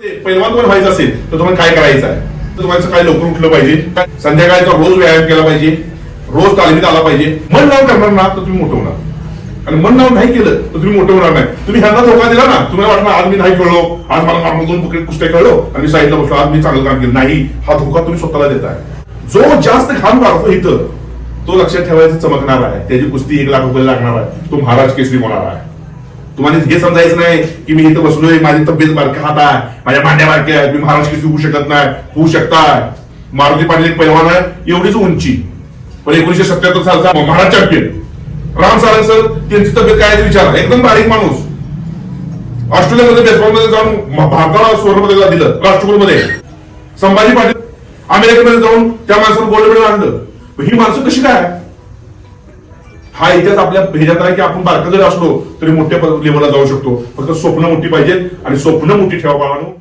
पैलवान तुम्हाला व्हायचं असेल तर तुम्हाला काय करायचं आहे? तर तुम्हाला सकाळी लवकर उठलं पाहिजे संध्याकाळचा रोज व्यायाम केला पाहिजे रोज तालमीत आला पाहिजे. मन लावून करणार ना तर तुम्ही मोठं होणार. आणि मन लावून नाही केलं तर तुम्ही मोठं होणार नाही. तुम्ही ह्यांना धोका दिला ना तुम्हाला वाटणार आज मी नाही कळलो आज मला मारून दोन पुकडे कुस्त्या कळलो आणि मी साईडला बसलो आज मी चांगलं काम केलं. नाही हा धोका तुम्ही स्वतःला देताय जो जास्त घाम काढतो इथं तो लक्षात ठेवायचं चमकणार आहे. त्याची कुस्ती एक लाख रुपये लागणार आहे. तो महाराज केसरी होणार आहे. तुम्हाला हे समजायचं नाही की मी इथं बसलोय माझी तब्येत बारक्या हात आहे माझ्या मांड्या बारक्या आहेत मी महाराष्ट्र कशी होऊ शकत नाही होऊ शकता मारुती पाटील एक पैलवान आहे एवढीच उंची. पण एकोणीशे सत्याहत्तर सालचा महाराज चॅम्पियन राम सारंग सर त्यांची तब्येत काय आहे विचारा. एकदम बारीक माणूस. ऑस्ट्रेलियामध्ये बेसबॉलमध्ये जाऊन भारताला सुवर्ण पदक दिलं? राष्ट्रकुलमध्ये. संभाजी पाटील अमेरिकेमध्ये जाऊन त्या माणसानं गोल्ड मेडल आणलं. ही माणसं कशी काय? हा इतिहास आपल्या ह्याच्यात आहे की आपण बारका जरी असलो तरी मोठ्या लेवलला जाऊ शकतो. फक्त स्वप्न मोठी पाहिजेत आणि स्वप्न मोठी ठेवा बाळांनो.